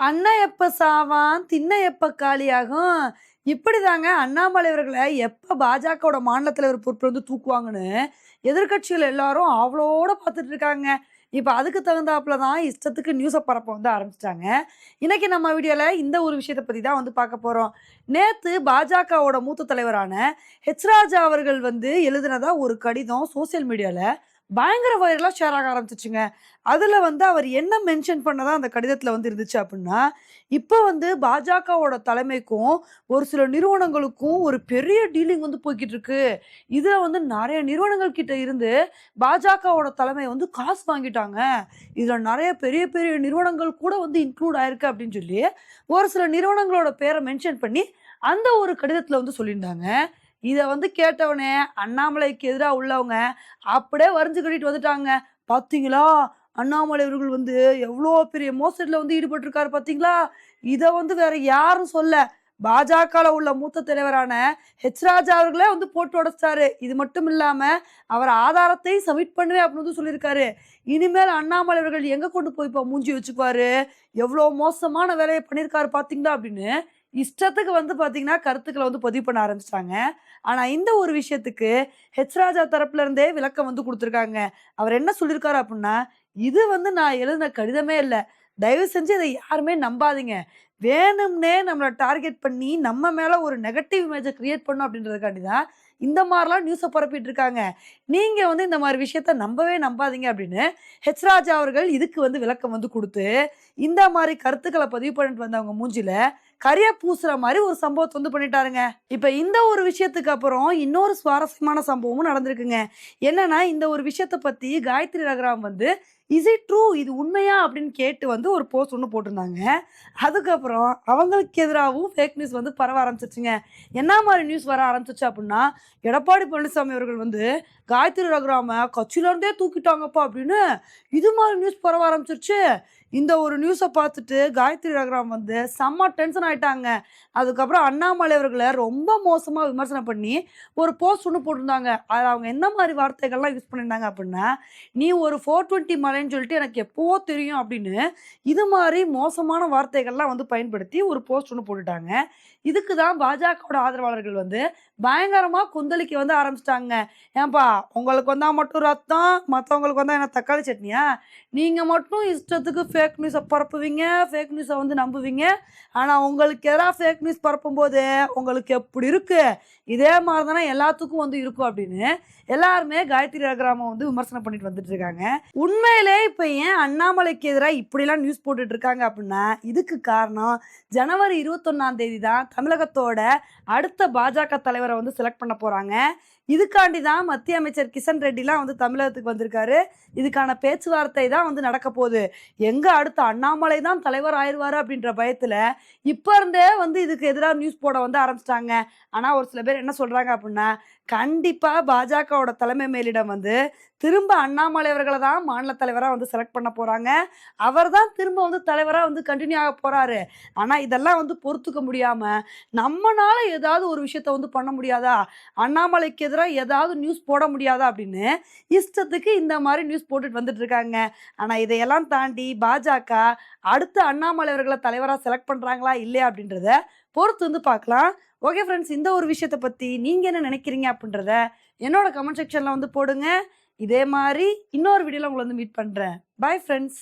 அண்ணன் எப்ப சாவான் தின்ன எப்ப காலியாகும் இப்படிதாங்க அண்ணாமலை அவர்களை எப்போ பாஜகவோட மாநில தலைவர் பொறுப்பு வந்து தூக்குவாங்கன்னு எதிர்க்கட்சிகள் எல்லாரும் அவளோட பார்த்துட்டு இருக்காங்க. இப்போ அதுக்கு தகுந்தாப்புல தான் இஷ்டத்துக்கு நியூஸை பரப்ப வந்து ஆரம்பிச்சிட்டாங்க. இன்னைக்கு நம்ம வீடியோவில் இந்த ஒரு விஷயத்தை பற்றி தான் வந்து பார்க்க போகிறோம் நேற்று பாஜகவோட மூத்த தலைவரான ஹெச் ராஜா அவர்கள் வந்து எழுதினதா ஒரு கடிதம் சோஷியல் மீடியாவில் பயங்கர வைரலாக ஷேர் ஆக ஆரம்பிச்சிச்சுங்க. அதில் வந்து அவர் என்ன மென்ஷன் பண்ணதான் அந்த கடிதத்தில் வந்து இருந்துச்சு அப்படின்னா இப்போ வந்து பாஜகவோட தலைமைக்கும் ஒரு சில நிறுவனங்களுக்கும் ஒரு பெரிய டீலிங் வந்து போய்கிட்டு இருக்கு. இதில் வந்து நிறைய நிறுவனங்கள் கிட்ட இருந்து பாஜகவோட தலைமை வந்து காசு வாங்கிட்டாங்க. இதில் நிறைய பெரிய பெரிய நிறுவனங்கள் கூட வந்து இன்க்ளூட் ஆயிருக்கு அப்படின்னு சொல்லி ஒரு சில நிறுவனங்களோட பேரை மென்ஷன் பண்ணி அந்த ஒரு கடிதத்தில் வந்து சொல்லியிருந்தாங்க. இதை வந்து கேட்டவனே அண்ணாமலைக்கு எதிராக உள்ளவங்க அப்படியே வரைஞ்சு கட்டிட்டு வந்துட்டாங்க. பார்த்தீங்களா அண்ணாமலை அவர்கள் வந்து எவ்வளோ பெரிய மோசடியில் வந்து ஈடுபட்டிருக்காரு பார்த்தீங்களா இதை வந்து வேற யாரும் சொல்ல. பாஜகவில் உள்ள மூத்த தலைவரான ஹெச் ராஜா அவர்களே வந்து போட்டு உடைச்சிட்டாரு. இது மட்டும் இல்லாமல் அவர் ஆதாரத்தையும் சப்மிட் பண்ணுவேன் அப்படின்னு வந்து சொல்லியிருக்காரு. இனிமேல் அண்ணாமலை அவர்கள் எங்கே கொண்டு போய் இப்போ மூஞ்சி வச்சுக்குவாரு? எவ்வளோ மோசமான வேலையை பண்ணியிருக்காரு பார்த்தீங்களா அப்படின்னு இஷ்டத்துக்கு வந்து பார்த்தீங்கன்னா கருத்துக்களை வந்து பதிவு பண்ண ஆரம்பிச்சிட்டாங்க. ஆனால் இந்த ஒரு விஷயத்துக்கு ஹெச் ராஜா தரப்புல இருந்தே விளக்கம் வந்து கொடுத்துருக்காங்க. அவர் என்ன சொல்லியிருக்காரு அப்படின்னா இது வந்து நான் எழுதின கடிதமே இல்லை. தயவு செஞ்சு இதை யாருமே நம்பாதீங்க. வேணும்னே நம்மளை டார்கெட் பண்ணி நம்ம மேலே ஒரு நெகட்டிவ் இமேஜை கிரியேட் பண்ணும் அப்படின்றதுக்காண்டி தான் இந்த மாதிரிலாம் நியூஸை பரப்பிட்டு இருக்காங்க நீங்கள் வந்து இந்த மாதிரி விஷயத்த நம்பவே நம்பாதீங்க அப்படின்னு ஹெச் ராஜா அவர்கள் இதுக்கு வந்து விளக்கம் வந்து கொடுத்து இந்த மாதிரி கருத்துக்களை பதிவு பண்ணிட்டு வந்தவங்க மூஞ்சில கரிய பூசுற மாதிரி ஒரு சம்பவத்தை வந்து பண்ணிட்டாருங்க. இப்ப இந்த ஒரு விஷயத்துக்கு அப்புறம் இன்னொரு சுவாரஸ்யமான சம்பவமும் நடந்திருக்குங்க. என்னன்னா இந்த ஒரு விஷயத்த பத்தி காயத்ரி ரகுராம் வந்து இஸ் இட் ட்ரூ இது உண்மையா? அப்படின்னு கேட்டு வந்து ஒரு போஸ்ட் ஒன்று போட்டிருந்தாங்க. அதுக்கப்புறம் அவங்களுக்கு எதிராகவும் ஃபேக் நியூஸ் வந்து பரவ ஆரம்பிச்சிச்சுங்க என்ன மாதிரி நியூஸ் வர ஆரம்பிச்சிச்சு அப்படின்னா எடப்பாடி பழனிசாமி அவர்கள் வந்து காயத்ரி ரகுராம கட்சியிலேருந்தே தூக்கிட்டாங்கப்பா அப்படின்னு இது மாதிரி நியூஸ் பரவ ஆரம்பிச்சிருச்சு. இந்த ஒரு நியூஸை பார்த்துட்டு காயத்ரி ரகராம் வந்து செம்ம டென்ஷன் ஆயிட்டாங்க. அதுக்கப்புறம் அண்ணாமலை அவர்களை ரொம்ப மோசமாக விமர்சனம் பண்ணி ஒரு போஸ்ட் ஒன்று போட்டிருந்தாங்க. அதில் அவங்க என்ன மாதிரி வார்த்தைகள்லாம் யூஸ் பண்ணியிருந்தாங்க அப்படின்னா நீ ஒரு ஃபோர் டுவெண்ட்டி மலைன்னு சொல்லிட்டு எனக்கு எப்போவோ தெரியும் அப்படின்னு இது மாதிரி மோசமான வார்த்தைகள்லாம் வந்து பயன்படுத்தி ஒரு போஸ்ட் ஒன்று போட்டுட்டாங்க. இதுக்கு தான் பாஜகவோட ஆதரவாளர்கள் வந்து பயங்கரமாக குந்தளிக்கு வந்து ஆரம்பிச்சிட்டாங்க. ஏன்பா உங்களுக்கு வந்தால் மட்டும் ரத்தம் மற்றவங்களுக்கு வந்தால் என்ன தக்காளி சட்னியா? நீங்கள் மட்டும் இஷ்டத்துக்கு ஃபேக் நியூஸை பரப்புவீங்க ஃபேக் நியூஸை வந்து நம்புவீங்க. ஆனால் உங்களுக்கு எதாவது ஃபேக் நியூஸ் பரப்பும்போது உங்களுக்கு எப்படி இருக்குது இதே மாதிரி தானே எல்லாத்துக்கும் வந்து இருக்கும் அப்படின்னு எல்லாருமே காயத்ரி ரகுராம வந்து விமர்சனம் பண்ணிட்டு வந்துட்டு இருக்காங்க. உண்மையிலே இப்போ ஏன் அண்ணாமலைக்கு எதிராக இப்படிலாம் நியூஸ் போட்டுட்டு இருக்காங்க அப்படின்னா இதுக்கு காரணம் ஜனவரி இருபத்தொன்னாம் தேதி தான் தமிழகத்தோட அடுத்த பாஜக தலைவர் வந்து செலக்ட் பண்ண போகிறாங்க இதுக்காண்டி தான் மத்திய அமைச்சர் கிஷன் ரெட்டிலாம் வந்து தமிழகத்துக்கு வந்திருக்காரு. இதுக்கான பேச்சுவார்த்தை தான் வந்து நடக்க போகுது. எங்கே அடுத்த அண்ணாமலை தான் தலைவர் ஆயிடுவார் அப்படின்ற பயத்தில் இப்போ இருந்தே வந்து இதுக்கு எதிராக நியூஸ் போட வந்து ஆரம்பிச்சிட்டாங்க. ஆனால் ஒரு சில பேர் என்ன சொல்கிறாங்க அப்படின்னா கண்டிப்பாக பாஜகவோட தலைமை மேலிடம் வந்து திரும்ப அண்ணாமலை அவர்களை தான் மாநில தலைவராக வந்து செலக்ட் பண்ண போகிறாங்க அவர் தான் திரும்ப வந்து தலைவராக வந்து கண்டினியூ ஆக போகிறாரு ஆனால் இதெல்லாம் வந்து பொறுத்துக்க முடியாமல் நம்மனால ஏதாவது ஒரு விஷயத்த வந்து பண்ண முடியாதா? அண்ணாமலைக்கு எதிராக ஏதாவது நியூஸ் போட முடியாதா அப்படின்னு இஷ்டத்துக்கு இந்த மாதிரி நியூஸ் போட்டுட்டு வந்துட்டு இருக்காங்க. ஆனால் இதையெல்லாம் தாண்டி பாஜக அடுத்த அண்ணாமலை அவர்களை தலைவராக செலக்ட் பண்ணுறாங்களா இல்லையா? அப்படின்றத பொறுத்து வந்து பார்க்கலாம். ஓகே ஃப்ரெண்ட்ஸ் இந்த ஒரு விஷயத்தை பற்றி நீங்கள் என்ன நினைக்கிறீங்க அப்படின்றத என்னோட கமெண்ட் செக்ஷனில் வந்து போடுங்க. இதே மாதிரி இன்னொரு வீடியோவில் உங்களை வந்து மீட் பண்ணுறேன் பாய் ஃப்ரெண்ட்ஸ்